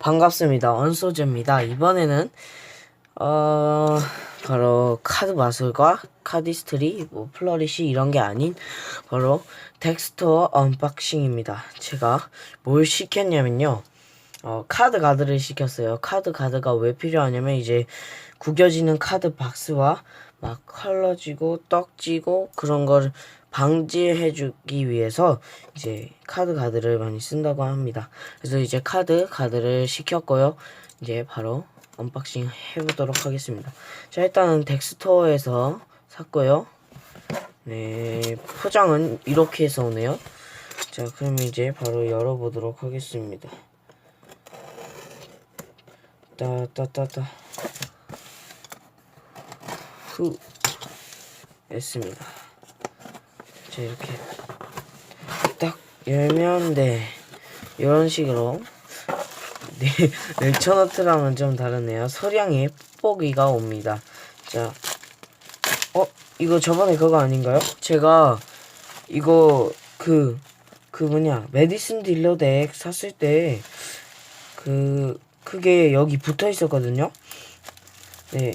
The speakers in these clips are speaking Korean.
반갑습니다. 언소즈입니다. 이번에는 어 바로 카드 마술과 카디스트리, 뭐 플러리시 이런 게 아닌 바로 텍스토어 언박싱입니다. 제가 뭘 시켰냐면요. 어, 카드 가드를 시켰어요. 카드 가드가 왜 필요하냐면 이제 구겨지는 카드 박스와 막 컬러지고 떡지고 그런 걸 방지해주기 위해서 이제 카드 가드를 많이 쓴다고 합니다. 그래서 이제 카드 가드를 시켰고요. 이제 바로 언박싱 해보도록 하겠습니다. 자 일단은 덱스토어에서 샀고요. 네 포장은 이렇게 해서 오네요. 자 그럼 이제 바로 열어보도록 하겠습니다. 따따따따 후 했습니다. 자 이렇게 딱 열면 네 이런 식으로 네 렉처너트랑은 좀 다르네요. 소량의 뽁뽁이가 옵니다. 자, 어 이거 저번에 그거 아닌가요? 제가 이거 그 그 뭐냐 메디슨 딜러 덱 샀을 때 그 그게 여기 붙어 있었거든요. 네.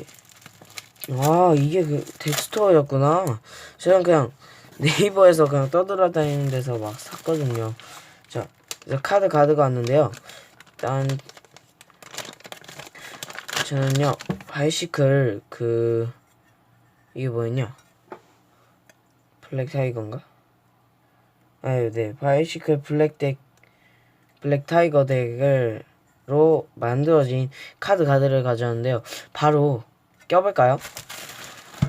아 이게 그 덱스토어였구나. 저는 그냥 네이버에서 그냥 떠돌아다니는 데서 막 샀거든요. 자, 카드 가드가 왔는데요. 일단 저는요 바이시클 그 이게 뭐였냐? 블랙 타이거인가? 아유 네 바이시클 블랙 덱 블랙 타이거 덱을로 만들어진 카드 가드를 가져왔는데요. 바로 껴볼까요?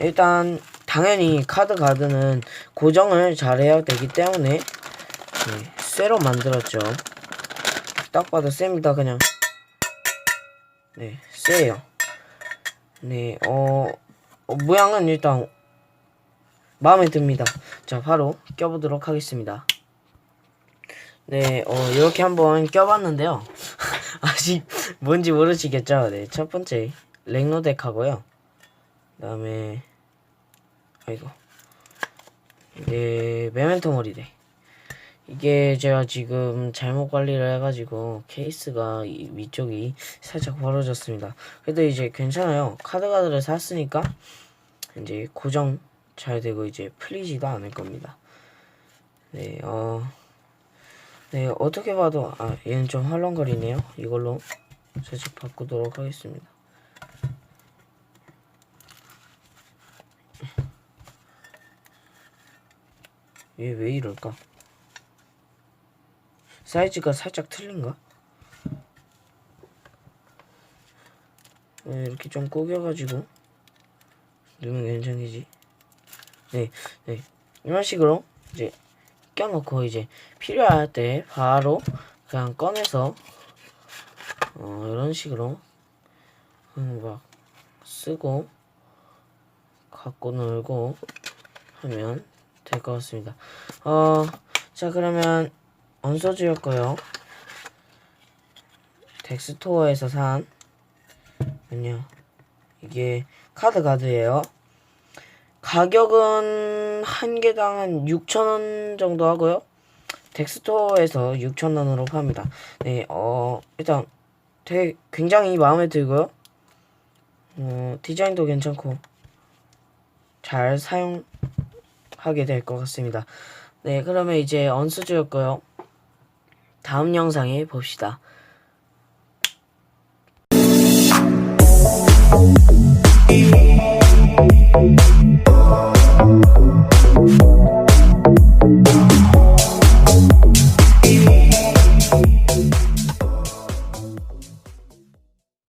일단 당연히 카드 가드는 고정을 잘해야 되기 때문에 네, 쇠로 만들었죠. 딱 봐도 셉니다 그냥. 네, 쎄요. 네, 어, 어, 모양은 일단 마음에 듭니다. 자, 바로 껴보도록 하겠습니다. 네, 어, 이렇게 한번 껴봤는데요. 아직 뭔지 모르시겠죠? 네, 첫 번째 랭노덱 하고요. 그 다음에, 아이고. 네, 메멘토 머리덱. 이게 제가 지금 잘못 관리를 해가지고 케이스가 이 위쪽이 살짝 벌어졌습니다. 그래도 이제 괜찮아요. 카드가드를 샀으니까 이제 고정 잘 되고 이제 풀리지도 않을 겁니다. 네, 어, 네 어떻게 봐도 아 얘는 좀 헐렁거리네요. 이걸로 살짝 바꾸도록 하겠습니다. 얘 왜 이럴까? 사이즈가 살짝 틀린가? 네, 이렇게 좀 구겨가지고 넣으면 괜찮겠지? 네, 네 이런 식으로 이제 껴놓고 이제 필요할 때 바로 그냥 꺼내서 어, 이런 식으로 음, 막 쓰고 갖고 놀고 하면 될 것 같습니다. 어, 자 그러면 언소즈였고요. 덱스토어에서 산 아니요 이게 카드 가드예요. 가격은 한 개당 한 6,000원 정도 하고요. 덱스토어에서 6,000원으로 팝니다. 네, 어 일단 되게 굉장히 마음에 들고요. 어, 디자인도 괜찮고 잘 사용 하게 될 것 같습니다. 네, 그러면 이제 언스즈였고요. 다음 영상에 봅시다.